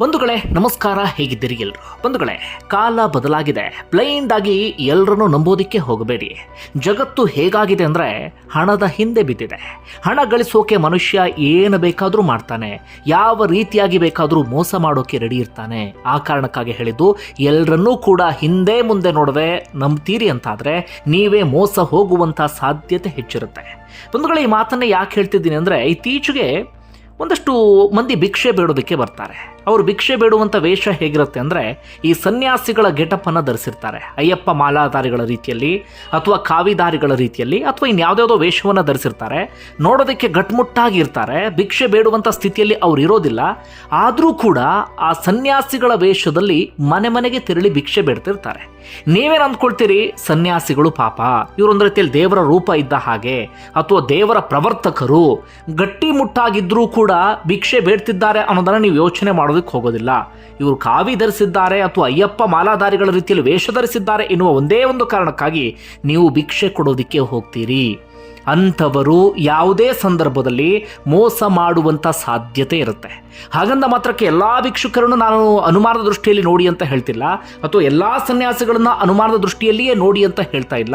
ಬಂಧುಗಳೇ, ನಮಸ್ಕಾರ ಹೇಗಿದ್ದೀರಿ ಎಲ್ರು? ಬಂಧುಗಳೇ, ಕಾಲ ಬದಲಾಗಿದೆ. ಪ್ಲೈಂಡ್ ಆಗಿ ಎಲ್ಲರನ್ನೂ ನಂಬೋದಿಕ್ಕೆ ಹೋಗಬೇಡಿ. ಜಗತ್ತು ಹೇಗಾಗಿದೆ ಅಂದ್ರೆ ಹಣದ ಹಿಂದೆ ಬಿದ್ದಿದೆ. ಹಣ ಗಳಿಸೋಕೆ ಮನುಷ್ಯ ಏನು ಬೇಕಾದರೂ ಮಾಡ್ತಾನೆ. ಯಾವ ರೀತಿಯಾಗಿ ಬೇಕಾದರೂ ಮೋಸ ಮಾಡೋಕೆ ರೆಡಿ ಇರ್ತಾನೆ. ಆ ಕಾರಣಕ್ಕಾಗಿ ಹೇಳಿದ್ದು ಎಲ್ಲರನ್ನೂ ಕೂಡ ಹಿಂದೆ ಮುಂದೆ ನೋಡದೆ ನಂಬ್ತೀರಿ ಅಂತಾದರೆ ನೀವೇ ಮೋಸ ಹೋಗುವಂತ ಸಾಧ್ಯತೆ ಹೆಚ್ಚಿರುತ್ತೆ. ಬಂಧುಗಳೇ, ಈ ಮಾತನ್ನ ಯಾಕೆ ಹೇಳ್ತಿದ್ದೀನಿ ಅಂದ್ರೆ ಇತ್ತೀಚೆಗೆ ಒಂದಷ್ಟು ಮಂದಿ ಭಿಕ್ಷೆ ಬೇಡೋದಕ್ಕೆ ಬರ್ತಾರೆ. ಅವರು ಭಿಕ್ಷೆ ಬೇಡುವಂಥ ವೇಷ ಹೇಗಿರುತ್ತೆ ಅಂದರೆ ಈ ಸನ್ಯಾಸಿಗಳ ಗೆಟಪನ್ನು ಧರಿಸಿರ್ತಾರೆ. ಅಯ್ಯಪ್ಪ ಮಾಲಾಧಾರಿಗಳ ರೀತಿಯಲ್ಲಿ ಅಥವಾ ಕಾವಿದಾರಿಗಳ ರೀತಿಯಲ್ಲಿ ಅಥವಾ ಇನ್ಯಾವುದ್ಯಾವುದೋ ವೇಷವನ್ನು ಧರಿಸಿರ್ತಾರೆ. ನೋಡೋದಕ್ಕೆ ಗಟ್ಮುಟ್ಟಾಗಿ ಇರ್ತಾರೆ. ಭಿಕ್ಷೆ ಬೇಡುವಂಥ ಸ್ಥಿತಿಯಲ್ಲಿ ಅವರು ಇರೋದಿಲ್ಲ. ಆದರೂ ಕೂಡ ಆ ಸನ್ಯಾಸಿಗಳ ವೇಷದಲ್ಲಿ ಮನೆ ಮನೆಗೆ ತೆರಳಿ ಭಿಕ್ಷೆ ಬೇಡ್ತಿರ್ತಾರೆ. ನೀವೇನು ಅಂದ್ಕೊಳ್ತೀರಿ? ಸನ್ಯಾಸಿಗಳು ಪಾಪ. ಇವರೊಂದು ರೀತಿಯಲ್ಲಿ ದೇವರ ರೂಪ ಇದ್ದ ಹಾಗೆ ಅಥವಾ ದೇವರ ಪ್ರವರ್ತಕರು. ಗಟ್ಟಿ ಮುಟ್ಟಾಗಿದ್ರೂ ಕೂಡ ಭಿಕ್ಷೆ ಬೇಡ್ತಿದ್ದಾರೆ ಅನ್ನೋದನ್ನ ನೀವು ಯೋಚನೆ ಮಾಡೋದಕ್ಕೆ ಹೋಗೋದಿಲ್ಲ. ಇವರು ಕಾವಿ ಧರಿಸಿದ್ದಾರೆ ಅಥವಾ ಅಯ್ಯಪ್ಪ ಮಾಲಾಧಾರಿಗಳ ರೀತಿಯಲ್ಲಿ ವೇಷ ಧರಿಸಿದ್ದಾರೆ ಎನ್ನುವ ಒಂದೇ ಒಂದು ಕಾರಣಕ್ಕಾಗಿ ನೀವು ಭಿಕ್ಷೆ ಕೊಡೋದಕ್ಕೆ ಹೋಗ್ತೀರಿ. ಅಂಥವರು ಯಾವುದೇ ಸಂದರ್ಭದಲ್ಲಿ ಮೋಸ ಮಾಡುವಂಥ ಸಾಧ್ಯತೆ ಇರುತ್ತೆ. ಹಾಗಂದ ಮಾತ್ರಕ್ಕೆ ಎಲ್ಲ ಭಿಕ್ಷುಕರನ್ನು ನಾನು ಅನುಮಾನದ ದೃಷ್ಟಿಯಲ್ಲಿ ನೋಡಿ ಅಂತ ಹೇಳ್ತಿಲ್ಲ. ಅಥವಾ ಎಲ್ಲ ಸನ್ಯಾಸಿಗಳನ್ನ ಅನುಮಾನದ ದೃಷ್ಟಿಯಲ್ಲಿಯೇ ನೋಡಿ ಅಂತ ಹೇಳ್ತಾ ಇಲ್ಲ.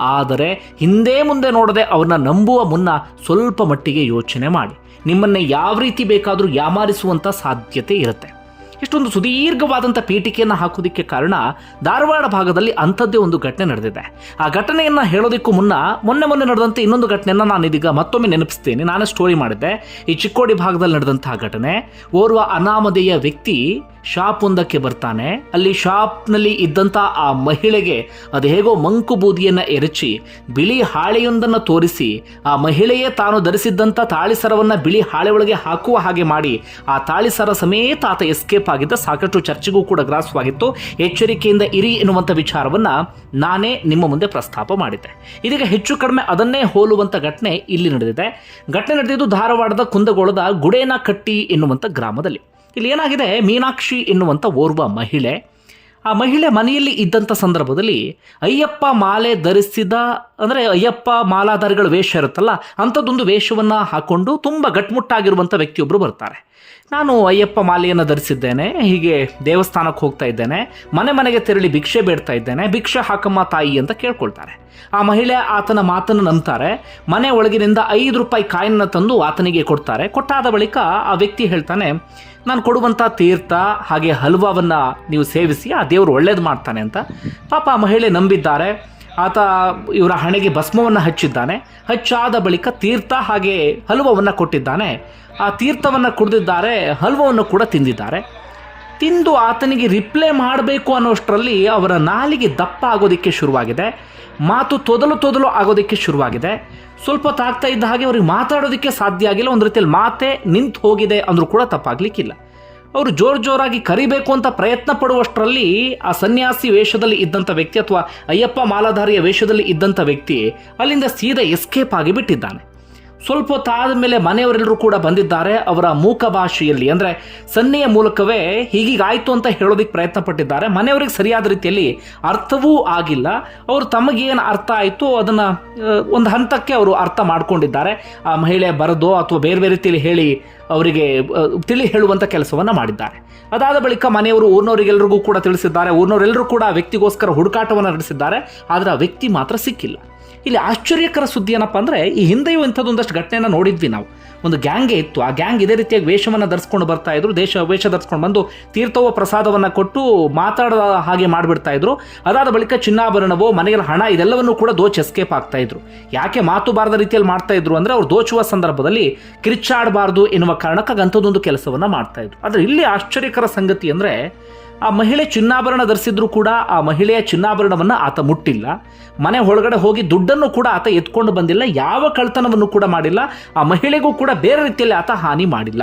ಆದರೆ ಹಿಂದೆ ಮುಂದೆ ನೋಡದೆ ಅವ್ರನ್ನ ನಂಬುವ ಮುನ್ನ ಸ್ವಲ್ಪ ಮಟ್ಟಿಗೆ ಯೋಚನೆ ಮಾಡಿ. ನಿಮ್ಮನ್ನೇ ಯಾವ ರೀತಿ ಬೇಕಾದರೂ ಯಾಮಾರಿಸುವಂಥ ಸಾಧ್ಯತೆ ಇರುತ್ತೆ. ಇಷ್ಟೊಂದು ಸುದೀರ್ಘವಾದಂಥ ಪೀಠಿಕೆಯನ್ನು ಹಾಕೋದಕ್ಕೆ ಕಾರಣ ಧಾರವಾಡ ಭಾಗದಲ್ಲಿ ಅಂಥದ್ದೇ ಒಂದು ಘಟನೆ ನಡೆದಿದೆ. ಆ ಘಟನೆಯನ್ನು ಹೇಳೋದಕ್ಕೂ ಮುನ್ನ ಮೊನ್ನೆ ಮೊನ್ನೆ ನಡೆದಂಥ ಇನ್ನೊಂದು ಘಟನೆಯನ್ನು ನಾನು ಇದೀಗ ಮತ್ತೊಮ್ಮೆ ನೆನಪಿಸ್ತೀನಿ. ನಾನೇ ಸ್ಟೋರಿ ಮಾಡಿದ್ದೆ. ಈ ಚಿಕ್ಕೋಡಿ ಭಾಗದಲ್ಲಿ ನಡೆದಂತಹ ಘಟನೆ. ಓರ್ವ ಅನಾಮಧೇಯ ವ್ಯಕ್ತಿ ಶಾಪ್ ಒಂದಕ್ಕೆ ಬರ್ತಾನೆ. ಅಲ್ಲಿ ಶಾಪ್ನಲ್ಲಿ ಇದ್ದಂಥ ಆ ಮಹಿಳೆಗೆ ಅದು ಹೇಗೋ ಮಂಕು ಬೂದಿಯನ್ನು ಎರಚಿ, ಬಿಳಿ ಹಾಳೆಯೊಂದನ್ನು ತೋರಿಸಿ, ಆ ಮಹಿಳೆಯೇ ತಾನು ಧರಿಸಿದ್ದಂಥ ತಾಳಿಸರವನ್ನು ಬಿಳಿ ಹಾಳೆ ಒಳಗೆ ಹಾಕುವ ಹಾಗೆ ಮಾಡಿ, ಆ ತಾಳಿಸರ ಸಮೇತ ಆತ ಎಸ್ಕೇಪ್ ಆಗಿದ್ದ. ಸಾಕಷ್ಟು ಚರ್ಚೆಗೂ ಕೂಡ ಗ್ರಾಸವಾಗಿತ್ತು. ಎಚ್ಚರಿಕೆಯಿಂದ ಇರಿ ಎನ್ನುವಂಥ ವಿಚಾರವನ್ನ ನಾನೇ ನಿಮ್ಮ ಮುಂದೆ ಪ್ರಸ್ತಾಪ ಮಾಡಿದ್ದೆ. ಇದೀಗ ಹೆಚ್ಚು ಕಡಿಮೆ ಅದನ್ನೇ ಹೋಲುವಂಥ ಘಟನೆ ಇಲ್ಲಿ ನಡೆದಿದೆ. ಘಟನೆ ನಡೆದಿದ್ದು ಧಾರವಾಡದ ಕುಂದಗೋಳದ ಗುಡೇನಕಟ್ಟಿ ಎನ್ನುವಂಥ ಗ್ರಾಮದಲ್ಲಿ. ಇಲ್ಲಿ ಏನಾಗಿದೆ? ಮೀನಾಕ್ಷಿ ಎನ್ನುವಂಥ ಓರ್ವ ಮಹಿಳೆ. ಆ ಮಹಿಳೆ ಮನೆಯಲ್ಲಿ ಇದ್ದಂಥ ಸಂದರ್ಭದಲ್ಲಿ ಅಯ್ಯಪ್ಪ ಮಾಲೆ ಧರಿಸಿದ, ಅಂದರೆ ಅಯ್ಯಪ್ಪ ಮಾಲಾಧಾರಿಗಳ ವೇಷ ಇರುತ್ತಲ್ಲ, ಅಂಥದ್ದೊಂದು ವೇಷವನ್ನು ಹಾಕ್ಕೊಂಡು ತುಂಬ ಗಟ್ಮುಟ್ಟಾಗಿರುವಂಥ ವ್ಯಕ್ತಿಯೊಬ್ಬರು ಬರ್ತಾರೆ. ನಾನು ಅಯ್ಯಪ್ಪ ಮಾಲೆಯನ್ನು ಧರಿಸಿದ್ದೇನೆ, ಹೀಗೆ ದೇವಸ್ಥಾನಕ್ಕೆ ಹೋಗ್ತಾ ಇದ್ದೇನೆ, ಮನೆ ಮನೆಗೆ ತೆರಳಿ ಭಿಕ್ಷೆ ಬೇಡ್ತಾ ಇದ್ದೇನೆ, ಭಿಕ್ಷೆ ಹಾಕಮ್ಮ ತಾಯಿ ಅಂತ ಕೇಳ್ಕೊಳ್ತಾರೆ. ಆ ಮಹಿಳೆ ಆತನ ಮಾತನ್ನು ನಂಬ್ತಾರೆ, ಮನೆ ಒಳಗಿನಿಂದ ಐದು ರೂಪಾಯಿ ಕಾಯಿನ ತಂದು ಆತನಿಗೆ ಕೊಡ್ತಾರೆ. ಕೊಟ್ಟಾದ ಬಳಿಕ ಆ ವ್ಯಕ್ತಿ ಹೇಳ್ತಾನೆ ನಾನು ಕೊಡುವಂಥ ತೀರ್ಥ ಹಾಗೆ ಹಲ್ವಾವನ್ನು ನೀವು ಸೇವಿಸಿ ಆ ದೇವರು ಒಳ್ಳೇದು ಮಾಡ್ತಾನೆ ಅಂತ. ಪಾಪ ಆ ಮಹಿಳೆ ನಂಬಿದ್ದಾರೆ. ಆತ ಇವರ ಹಣೆಗೆ ಭಸ್ಮವನ್ನು ಹಚ್ಚಿದ್ದಾನೆ. ಹಚ್ಚಾದ ಬಳಿಕ ತೀರ್ಥ ಹಾಗೆ ಹಲ್ವವನ್ನು ಕೊಟ್ಟಿದ್ದಾನೆ. ಆ ತೀರ್ಥವನ್ನು ಕುಡಿದಿದ್ದಾರೆ, ಹಲ್ವವನ್ನು ಕೂಡ ತಿಂದಿದ್ದಾರೆ. ತಿಂದು ಆತನಿಗೆ ರಿಪ್ಲೈ ಮಾಡಬೇಕು ಅನ್ನೋಷ್ಟರಲ್ಲಿ ಅವರ ನಾಲಿಗೆ ದಪ್ಪ ಆಗೋದಕ್ಕೆ ಶುರುವಾಗಿದೆ. ಮಾತು ತೊದಲು ತೊದಲು ಆಗೋದಕ್ಕೆ ಶುರುವಾಗಿದೆ. ಸ್ವಲ್ಪ ತಾಗ್ತಾ ಇದ್ದ ಹಾಗೆ ಅವ್ರಿಗೆ ಮಾತಾಡೋದಕ್ಕೆ ಸಾಧ್ಯ ಆಗಿಲ್ಲ. ಒಂದು ರೀತಿಯಲ್ಲಿ ಮಾತೆ ನಿಂತು ಹೋಗಿದೆ ಅಂದರೂ ಕೂಡ ತಪ್ಪಾಗ್ಲಿಕ್ಕಿಲ್ಲ. ಅವರು ಜೋರು ಜೋರಾಗಿ ಕರಿಬೇಕು ಅಂತ ಪ್ರಯತ್ನ ಪಡುವಷ್ಟರಲ್ಲಿ ಆ ಸನ್ಯಾಸಿ ವೇಷದಲ್ಲಿ ಇದ್ದಂಥ ವ್ಯಕ್ತಿ ಅಥವಾ ಅಯ್ಯಪ್ಪ ಮಾಲಾಧಾರಿಯ ವೇಷದಲ್ಲಿ ಇದ್ದಂಥ ವ್ಯಕ್ತಿ ಅಲ್ಲಿಂದ ಸೀದಾ ಎಸ್ಕೇಪ್ ಆಗಿ ಬಿಟ್ಟಿದ್ದಾನೆ. ಸ್ವಲ್ಪ ಹೊತ್ತಾದ ಮೇಲೆ ಮನೆಯವರೆಲ್ಲರೂ ಕೂಡ ಬಂದಿದ್ದಾರೆ. ಅವರ ಮೂಕ ಭಾಷೆಯಲ್ಲಿ ಅಂದರೆ ಸನ್ನೆಯ ಮೂಲಕವೇ ಹೀಗೀಗಾಯಿತು ಅಂತ ಹೇಳೋದಕ್ಕೆ ಪ್ರಯತ್ನ ಪಟ್ಟಿದ್ದಾರೆ ಮನೆಯವರಿಗೆ ಸರಿಯಾದ ರೀತಿಯಲ್ಲಿ ಅರ್ಥವೂ ಆಗಿಲ್ಲ. ಅವರು ತಮಗೇನು ಅರ್ಥ ಆಯಿತು, ಅದನ್ನು ಒಂದು ಹಂತಕ್ಕೆ ಅವರು ಅರ್ಥ ಮಾಡ್ಕೊಂಡಿದ್ದಾರೆ. ಆ ಮಹಿಳೆ ಬರೆದೋ ಅಥವಾ ಬೇರೆ ಬೇರೆ ರೀತಿಯಲ್ಲಿ ಹೇಳಿ ಅವರಿಗೆ ತಿಳಿ ಹೇಳುವಂಥ ಕೆಲಸವನ್ನು ಮಾಡಿದ್ದಾರೆ. ಅದಾದ ಬಳಿಕ ಮನೆಯವರು ಊರಿನವರಿಗೆಲ್ಲರಿಗೂ ಕೂಡ ತಿಳಿಸಿದ್ದಾರೆ. ಊರಿನವರೆಲ್ಲರೂ ಕೂಡ ವ್ಯಕ್ತಿಗೋಸ್ಕರ ಹುಡುಕಾಟವನ್ನು ನಡೆಸಿದ್ದಾರೆ. ಆದರೆ ಆ ವ್ಯಕ್ತಿ ಮಾತ್ರ ಸಿಕ್ಕಿಲ್ಲ. ಇಲ್ಲಿ ಆಶ್ಚರ್ಯಕರ ಸುದ್ದಿ ಏನಪ್ಪ ಅಂದರೆ ಈ ಹಿಂದೆಯೂ ಇಂಥದ್ದೊಂದಷ್ಟು ಘಟನೆಯನ್ನು ನೋಡಿದ್ವಿ ನಾವು. ಒಂದು ಗ್ಯಾಂಗೇ ಇತ್ತು. ಆ ಗ್ಯಾಂಗ್ ಇದೇ ರೀತಿಯಾಗಿ ವೇಷವನ್ನು ಧರಿಸ್ಕೊಂಡು ಬರ್ತಾ ಇದ್ರು. ದೇಶ ವೇಷ ಧರಿಸ್ಕೊಂಡು ಬಂದು ತೀರ್ಥವ ಪ್ರಸಾದವನ್ನು ಕೊಟ್ಟು ಮಾತಾಡೋ ಹಾಗೆ ಮಾಡಿಬಿಡ್ತಾ ಇದ್ರು. ಅದಾದ ಬಳಿಕ ಚಿನ್ನಾಭರಣವೋ ಮನೆಯ ಹಣ ಇದೆಲ್ಲವನ್ನು ಕೂಡ ದೋಚ್ ಎಸ್ಕೇಪ್ ಆಗ್ತಾ ಇದ್ರು. ಯಾಕೆ ಮಾತು ಬಾರದ ರೀತಿಯಲ್ಲಿ ಮಾಡ್ತಾ ಇದ್ರು ಅಂದ್ರೆ ಅವ್ರು ದೋಚುವ ಸಂದರ್ಭದಲ್ಲಿ ಕಿರಿಚಾಡಬಾರ್ದು ಎನ್ನುವ ಕಾರಣಕ್ಕಾಗಿ ಅಂಥದ್ದೊಂದು ಕೆಲಸವನ್ನು ಮಾಡ್ತಾ ಇದ್ರು. ಆದರೆ ಇಲ್ಲಿ ಆಶ್ಚರ್ಯಕರ ಸಂಗತಿ ಅಂದರೆ ಆ ಮಹಿಳೆ ಚಿನ್ನಾಭರಣ ಧರಿಸಿದ್ರು ಕೂಡ ಆ ಮಹಿಳೆಯ ಚಿನ್ನಾಭರಣವನ್ನು ಆತ ಮುಟ್ಟಿಲ್ಲ. ಮನೆ ಒಳಗಡೆ ಹೋಗಿ ದುಡ್ಡನ್ನು ಕೂಡ ಆತ ಎತ್ಕೊಂಡು ಬಂದಿಲ್ಲ. ಯಾವ ಕಳ್ತನವನ್ನು ಕೂಡ ಮಾಡಿಲ್ಲ. ಆ ಮಹಿಳೆಗೂ ಕೂಡ ಬೇರೆ ರೀತಿಯಲ್ಲಿ ಆತ ಹಾನಿ ಮಾಡಿಲ್ಲ.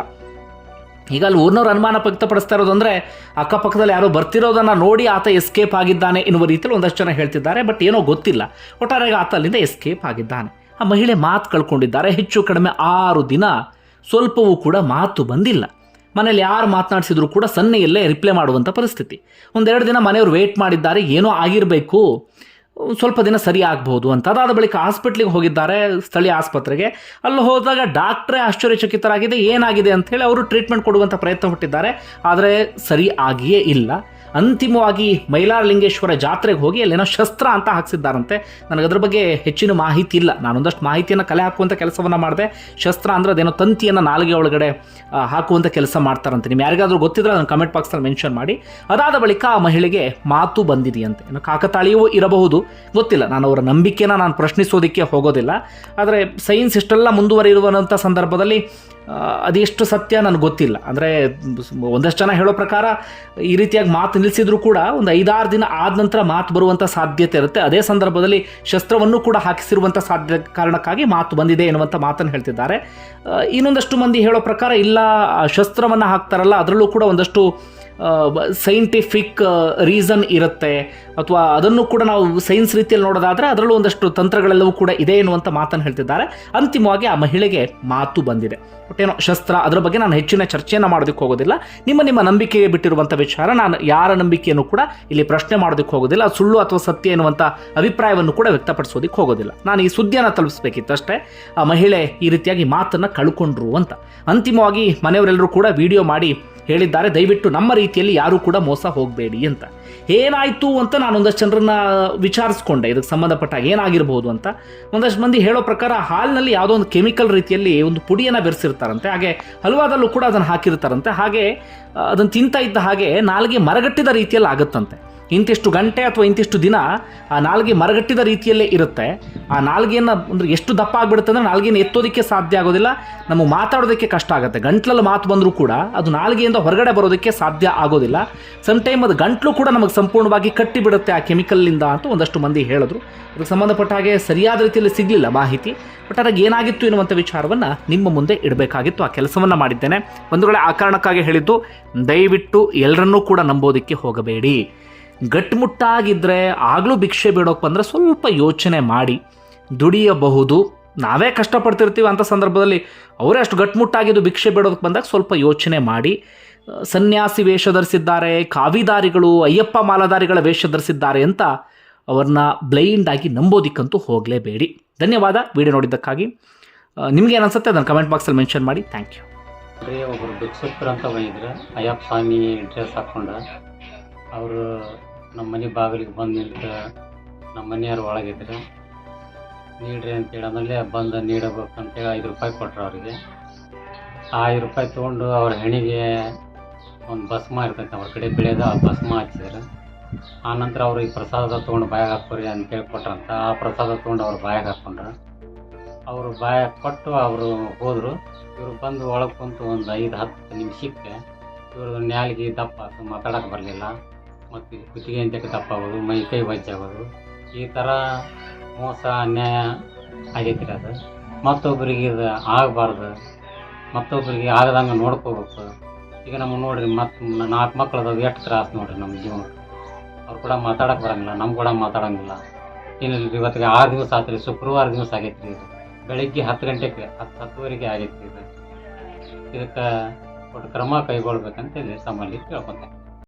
ಈಗ ಅಲ್ಲಿ ಊರಿನವ್ರು ಅನುಮಾನ ವ್ಯಕ್ತಪಡಿಸ್ತಾ ಇರೋದು ಅಂದರೆ ಅಕ್ಕಪಕ್ಕದಲ್ಲಿ ಯಾರೋ ಬರ್ತಿರೋದನ್ನ ನೋಡಿ ಆತ ಎಸ್ಕೇಪ್ ಆಗಿದ್ದಾನೆ ಎನ್ನುವ ರೀತಿಯಲ್ಲಿ ಒಂದಷ್ಟು ಜನ ಹೇಳ್ತಿದ್ದಾರೆ ಬಟ್ ಏನೋ ಗೊತ್ತಿಲ್ಲ. ಒಟ್ಟಾರೆಯಾಗಿ ಆತ ಅಲ್ಲಿಂದ ಎಸ್ಕೇಪ್ ಆಗಿದ್ದಾನೆ. ಆ ಮಹಿಳೆ ಮಾತು ಕಳ್ಕೊಂಡಿದ್ದಾರೆ, ಹೆಚ್ಚು ಕಡಿಮೆ ಆರು ದಿನ ಸ್ವಲ್ಪವೂ ಕೂಡ ಮಾತು ಬಂದಿಲ್ಲ. ಮನೇಲಿ ಯಾರು ಮಾತನಾಡಿಸಿದ್ರು ಕೂಡ ಸನ್ನೆಯಲ್ಲೇ ರಿಪ್ಲೈ ಮಾಡುವಂಥ ಪರಿಸ್ಥಿತಿ. ಒಂದೆರಡು ದಿನ ಮನೆಯವರು ವೇಟ್ ಮಾಡಿದ್ದಾರೆ, ಏನೋ ಆಗಿರಬೇಕು ಸ್ವಲ್ಪ ದಿನ ಸರಿ ಆಗ್ಬೋದು ಅಂತ ಅದಾದ ಬಳಿಕ ಹಾಸ್ಪಿಟ್ಲಿಗೆ ಹೋಗಿದ್ದಾರೆ ಸ್ಥಳೀಯ ಆಸ್ಪತ್ರೆಗೆ. ಅಲ್ಲಿ ಹೋದಾಗ ಡಾಕ್ಟ್ರೇ ಆಶ್ಚರ್ಯಚಕಿತರಾಗಿದೆ, ಏನಾಗಿದೆ ಅಂತ ಹೇಳಿ ಅವರು ಟ್ರೀಟ್ಮೆಂಟ್ ಕೊಡುವಂಥ ಪ್ರಯತ್ನ ಪಟ್ಟಿದ್ದಾರೆ. ಆದರೆ ಸರಿ ಆಗಿಯೇ ಇಲ್ಲ. ಅಂತಿಮವಾಗಿ ಮೈಲಾರಲಿಂಗೇಶ್ವರ ಜಾತ್ರೆಗೆ ಹೋಗಿ ಅಲ್ಲೇನೋ ಶಸ್ತ್ರ ಅಂತ ಹಾಕ್ಸಿದ್ದಾರಂತೆ. ನನಗೆ ಅದ್ರ ಬಗ್ಗೆ ಹೆಚ್ಚಿನ ಮಾಹಿತಿ ಇಲ್ಲ. ನಾನೊಂದಷ್ಟು ಮಾಹಿತಿಯನ್ನು ಕಲೆ ಹಾಕುವಂಥ ಕೆಲಸವನ್ನು ಮಾಡಿದೆ. ಶಸ್ತ್ರ ಅಂದರೆ ಅದೇನೋ ತಂತಿಯನ್ನು ನಾಲಿಗೆ ಒಳಗಡೆ ಹಾಕುವಂಥ ಕೆಲಸ ಮಾಡ್ತಾರಂತೆ. ನೀವು ಯಾರಿಗಾದರೂ ಗೊತ್ತಿದ್ರೆ ಅದನ್ನು ಕಮೆಂಟ್ ಬಾಕ್ಸಲ್ಲಿ ಮೆನ್ಷನ್ ಮಾಡಿ. ಅದಾದ ಬಳಿಕ ಆ ಮಹಿಳೆಗೆ ಮಾತು ಬಂದಿದೆಯಂತೆ. ಏನೋ ಕಾಕತಾಳಿಯೂ ಇರಬಹುದು. ಗೊತ್ತಿಲ್ಲ. ನಾನು ಅವರ ನಂಬಿಕೆನ ನಾನು ಪ್ರಶ್ನಿಸೋದಕ್ಕೆ ಹೋಗೋದಿಲ್ಲ. ಆದರೆ ಸೈನ್ಸ್ ಇಷ್ಟೆಲ್ಲ ಮುಂದುವರಿರುವಂಥ ಸಂದರ್ಭದಲ್ಲಿ ಅದೆಷ್ಟು ಸತ್ಯ ನನಗೆ ಗೊತ್ತಿಲ್ಲ. ಅಂದರೆ ಒಂದಷ್ಟು ಜನ ಹೇಳೋ ಪ್ರಕಾರ ಈ ರೀತಿಯಾಗಿ ಮಾತು ನಿಲ್ಲಿಸಿದ್ರು ಕೂಡ ಒಂದು ಐದಾರು ದಿನ ಆದ ನಂತರ ಮಾತು ಬರುವಂಥ ಸಾಧ್ಯತೆ ಇರುತ್ತೆ. ಅದೇ ಸಂದರ್ಭದಲ್ಲಿ ಶಸ್ತ್ರವನ್ನು ಕೂಡ ಹಾಕಿಸಿರುವಂಥ ಸಾಧ್ಯ ಕಾರಣಕ್ಕಾಗಿ ಮಾತು ಬಂದಿದೆ ಎನ್ನುವಂಥ ಮಾತನ್ನು ಹೇಳ್ತಿದ್ದಾರೆ. ಇನ್ನೊಂದಷ್ಟು ಮಂದಿ ಹೇಳೋ ಪ್ರಕಾರ ಇಲ್ಲ ಶಸ್ತ್ರವನ್ನು ಹಾಕ್ತಾರಲ್ಲ, ಅದರಲ್ಲೂ ಕೂಡ ಒಂದಷ್ಟು ಸೈಂಟಿಫಿಕ್ ರೀಸನ್ ಇರುತ್ತೆ. ಅಥವಾ ಅದನ್ನು ಕೂಡ ನಾವು ಸೈನ್ಸ್ ರೀತಿಯಲ್ಲಿ ನೋಡೋದಾದರೆ ಅದರಲ್ಲೂ ಒಂದಷ್ಟು ತಂತ್ರಗಳೆಲ್ಲವೂ ಕೂಡ ಇದೆ ಎನ್ನುವಂಥ ಮಾತನ್ನು ಹೇಳ್ತಿದ್ದಾರೆ. ಅಂತಿಮವಾಗಿ ಆ ಮಹಿಳೆಗೆ ಮಾತು ಬಂದಿದೆ. ಒಟ್ಟೇನೋ ಶಸ್ತ್ರ, ಅದರ ಬಗ್ಗೆ ನಾನು ಹೆಚ್ಚಿನ ಚರ್ಚೆಯನ್ನು ಮಾಡೋದಕ್ಕೆ ಹೋಗೋದಿಲ್ಲ. ನಿಮ್ಮ ನಿಮ್ಮ ನಂಬಿಕೆಗೆ ಬಿಟ್ಟಿರುವಂಥ ವಿಚಾರ, ನಾನು ಯಾರ ನಂಬಿಕೆಯನ್ನು ಕೂಡ ಇಲ್ಲಿ ಪ್ರಶ್ನೆ ಮಾಡೋದಕ್ಕೆ ಹೋಗೋದಿಲ್ಲ. ಸುಳ್ಳು ಅಥವಾ ಸತ್ಯ ಎನ್ನುವಂಥ ಅಭಿಪ್ರಾಯವನ್ನು ಕೂಡ ವ್ಯಕ್ತಪಡಿಸೋದಕ್ಕೆ ಹೋಗೋದಿಲ್ಲ. ನಾನು ಈ ಸುದ್ದಿಯನ್ನು ತಲುಪಿಸಬೇಕಿತ್ತಷ್ಟೇ ಆ ಮಹಿಳೆ ಈ ರೀತಿಯಾಗಿ ಮಾತನ್ನು ಕಳ್ಕೊಂಡ್ರು ಅಂತ. ಅಂತಿಮವಾಗಿ ಮನೆಯವರೆಲ್ಲರೂ ಕೂಡ ವಿಡಿಯೋ ಮಾಡಿ ಹೇಳಿದ್ದಾರೆ, ದಯವಿಟ್ಟು ನಮ್ಮ ರೀತಿಯಲ್ಲಿ ಯಾರೂ ಕೂಡ ಮೋಸ ಹೋಗಬೇಡಿ ಅಂತ. ಏನಾಯಿತು ಅಂತ ನಾನು ಒಂದಷ್ಟು ಜನರನ್ನ ವಿಚಾರಿಸ್ಕೊಂಡೆ. ಇದಕ್ಕೆ ಸಂಬಂಧಪಟ್ಟ ಏನಾಗಿರ್ಬೋದು ಅಂತ. ಒಂದಷ್ಟು ಮಂದಿ ಹೇಳೋ ಪ್ರಕಾರ ಹಾಲಿನಲ್ಲಿ ಯಾವುದೋ ಒಂದು ಕೆಮಿಕಲ್ ರೀತಿಯಲ್ಲಿ ಒಂದು ಪುಡಿಯನ್ನು ಬೆರೆಸಿರ್ತಾರಂತೆ. ಹಾಗೆ ಹಲವಾದಲ್ಲೂ ಕೂಡ ಅದನ್ನು ಹಾಕಿರ್ತಾರಂತೆ. ಹಾಗೆ ಅದನ್ನು ತಿಂತಾ ಇದ್ದ ಹಾಗೆ ನಾಲ್ಗೆ ಮರಗಟ್ಟಿದ ರೀತಿಯಲ್ಲಿ ಆಗುತ್ತಂತೆ. ಇಂತಿಷ್ಟು ಗಂಟೆ ಅಥವಾ ಇಂತಿಷ್ಟು ದಿನ ಆ ನಾಲ್ಗೆ ಮರಗಟ್ಟಿದ ರೀತಿಯಲ್ಲೇ ಇರುತ್ತೆ. ಆ ನಾಲ್ಗೆಯನ್ನು ಅಂದರೆ ಎಷ್ಟು ದಪ್ಪ ಆಗಿಬಿಡುತ್ತೆ ಅಂದರೆ ನಾಲ್ಗೆಯನ್ನು ಎತ್ತೋದಕ್ಕೆ ಸಾಧ್ಯ ಆಗೋದಿಲ್ಲ. ನಮಗೆ ಮಾತಾಡೋದಕ್ಕೆ ಕಷ್ಟ ಆಗುತ್ತೆ. ಗಂಟ್ಲಲ್ಲಿ ಮಾತು ಬಂದರೂ ಕೂಡ ಅದು ನಾಲ್ಗೆಯಿಂದ ಹೊರಗಡೆ ಬರೋದಕ್ಕೆ ಸಾಧ್ಯ ಆಗೋದಿಲ್ಲ. ಸಮ್ ಟೈಮ್ ಅದು ಗಂಟ್ಲು ಕೂಡ ನಮಗೆ ಸಂಪೂರ್ಣವಾಗಿ ಕಟ್ಟಿಬಿಡುತ್ತೆ ಆ ಕೆಮಿಕಲ್ನಿಂದ ಅಂತ ಒಂದಷ್ಟು ಮಂದಿ ಹೇಳಿದ್ರು. ಅದಕ್ಕೆ ಸಂಬಂಧಪಟ್ಟ ಹಾಗೆ ಸರಿಯಾದ ರೀತಿಯಲ್ಲಿ ಸಿಗಲಿಲ್ಲ ಮಾಹಿತಿ. ಬಟ್ ಅದಾಗ ಏನಾಗಿತ್ತು ಎನ್ನುವಂಥ ವಿಚಾರವನ್ನು ನಿಮ್ಮ ಮುಂದೆ ಇಡಬೇಕಾಗಿತ್ತು. ಆ ಕೆಲಸವನ್ನು ಮಾಡಿದ್ದೇನೆ. ಒಂದು ವೇಳೆ ಆ ಕಾರಣಕ್ಕಾಗಿ ಹೇಳಿದ್ದು, ದಯವಿಟ್ಟು ಎಲ್ಲರನ್ನೂ ಕೂಡ ನಂಬೋದಕ್ಕೆ ಹೋಗಬೇಡಿ. ಗಟ್ಟಿಮುಟ್ಟಾಗಿದ್ದರೆ ಆಗಲೂ ಭಿಕ್ಷೆ ಬೇಡೋಕೆ ಬಂದರೆ ಸ್ವಲ್ಪ ಯೋಚನೆ ಮಾಡಿ. ದುಡಿಯಬಹುದು. ನಾವೇ ಕಷ್ಟಪಡ್ತಿರ್ತೀವಿ ಅಂಥ ಸಂದರ್ಭದಲ್ಲಿ ಅವರೇ ಅಷ್ಟು ಭಿಕ್ಷೆ ಬಿಡೋದಕ್ಕೆ ಬಂದಾಗ ಸ್ವಲ್ಪ ಯೋಚನೆ ಮಾಡಿ. ಸನ್ಯಾಸಿ ವೇಷ ಧರಿಸಿದ್ದಾರೆ, ಕಾವಿದಾರಿಗಳು, ಅಯ್ಯಪ್ಪ ಮಾಲಾಧಾರಿಗಳ ವೇಷ ಧರಿಸಿದ್ದಾರೆ ಅಂತ ಅವ್ರನ್ನ ಬ್ಲೈಂಡ್ ಆಗಿ ನಂಬೋದಿಕ್ಕಂತೂ ಹೋಗಲೇಬೇಡಿ. ಧನ್ಯವಾದ. ವಿಡಿಯೋ ನೋಡಿದ್ದಕ್ಕಾಗಿ ನಿಮ್ಗೆ ಅನ್ಸುತ್ತೆ ಅದನ್ನು ಕಮೆಂಟ್ ಬಾಕ್ಸಲ್ಲಿ ಮೆನ್ಷನ್ ಮಾಡಿ. Thank you. ಒಬ್ಬರು ಭಿಕ್ಷುಕರು ಅಂತ ಬಂದಿದ್ರು. ಅಯ್ಯಪ್ಪ ಸ್ವಾಮಿ ಡ್ರೆಸ್ ಹಾಕ್ಕೊಂಡ ಅವರು ನಮ್ಮ ಮನೆ ಬಾಗಿಲಿಗೆ ಬಂದು ನಿಂತು ನಮ್ಮ ಮನೆಯವ್ರು ಒಳಗಿದ್ರು. ನೀಡ್ರಿ ಅಂತೇಳಿ ಆಮೇಲೆ ಬಂದು ನೀಡಬೇಕಂತೇಳಿ ಐದು ರೂಪಾಯಿ ಕೊಟ್ರು ಅವರಿಗೆ. ಆ ಐದು ರೂಪಾಯಿ ತೊಗೊಂಡು ಅವ್ರ ಹೆಣಿಗೆ ಒಂದು ಭಸ್ಮ ಇರ್ತೈತೆ, ಅವ್ರ ಕಡೆ ಬೆಳೆಯೋದು ಆ ಭಸ್ಮ ಹಚ್ಚಿದ್ರು ಆನಂತರ ಅವರು ಈ ಪ್ರಸಾದ ತೊಗೊಂಡು ಬಾಯಾಗ ಹಾಕೋರಿ ಅಂತೇಳಿ ಕೊಟ್ರಂತ, ಆ ಪ್ರಸಾದ ತೊಗೊಂಡು ಅವ್ರು ಬಾಯಾಗ ಹಾಕ್ಕೊಂಡ್ರು ಅವರು ಬಾಯಾಗ ಕೊಟ್ಟು ಅವರು ಹೋದರು. ಇವರು ಬಂದು ಒಳಗೆ ಕುಂತು ಒಂದು ಐದು ಹತ್ತು ನಿಮಿಷಕ್ಕೆ ಇವ್ರದ್ದು ನ್ಯಾಲಿಗೆ ದಪ್ಪ ಮಾತಾಡೋಕೆ ಬರಲಿಲ್ಲ. ಮತ್ತು ಕುತ್ತಿಗೆ ಅಂತಕ್ಕೆ ತಪ್ಪಾಗೋದು ಮೈ ಕೈ ಆಗೋದು ಈ ಥರ ಮೋಸ, ಅನ್ಯಾಯ ಆಗೈತಿ ರೀ ಅದು. ಮತ್ತೊಬ್ಬರಿಗೆ ಇದು ಆಗಬಾರ್ದು. ಮತ್ತೊಬ್ಬರಿಗೆ ಆಗದಂಗೆ ನೋಡ್ಕೋಬೇಕು. ಈಗ ನಮ್ಮ ನೋಡ್ರಿ ಮತ್ತು ನಾಲ್ಕು ಮಕ್ಳು ಅದಾವೆ ಎಷ್ಟು ತ್ರಾಸ ನೋಡ್ರಿ ನಮ್ಮ ಜೀವನ. ಅವ್ರು ಕೂಡ ಮಾತಾಡೋಕೆ ಬರಂಗಿಲ್ಲ ನಮ್ಗೆ ಕೂಡ ಮಾತಾಡಂಗಿಲ್ಲ. ಏನಿಲ್ಲ ಇವತ್ತಿಗೆ ಆರು ದಿವಸ ಆತ್ರಿ, ಶುಕ್ರವಾರ ದಿವಸ ಆಗೈತ್ರಿ ಇದು. ಬೆಳಿಗ್ಗೆ ಹತ್ತು ಗಂಟೆಗೆ, ಹತ್ತು ಹತ್ತುವರೆಗೆ ಆಗೈತ್ರಿ ಇದು. ಇದಕ್ಕೆ ಒಟ್ಟು ಕ್ರಮ ಕೈಗೊಳ್ಬೇಕಂತ ಹೇಳಿ, ತಮ್ಮಲ್ಲಿ ಕೇಳ್ಕೊತೇನೆ.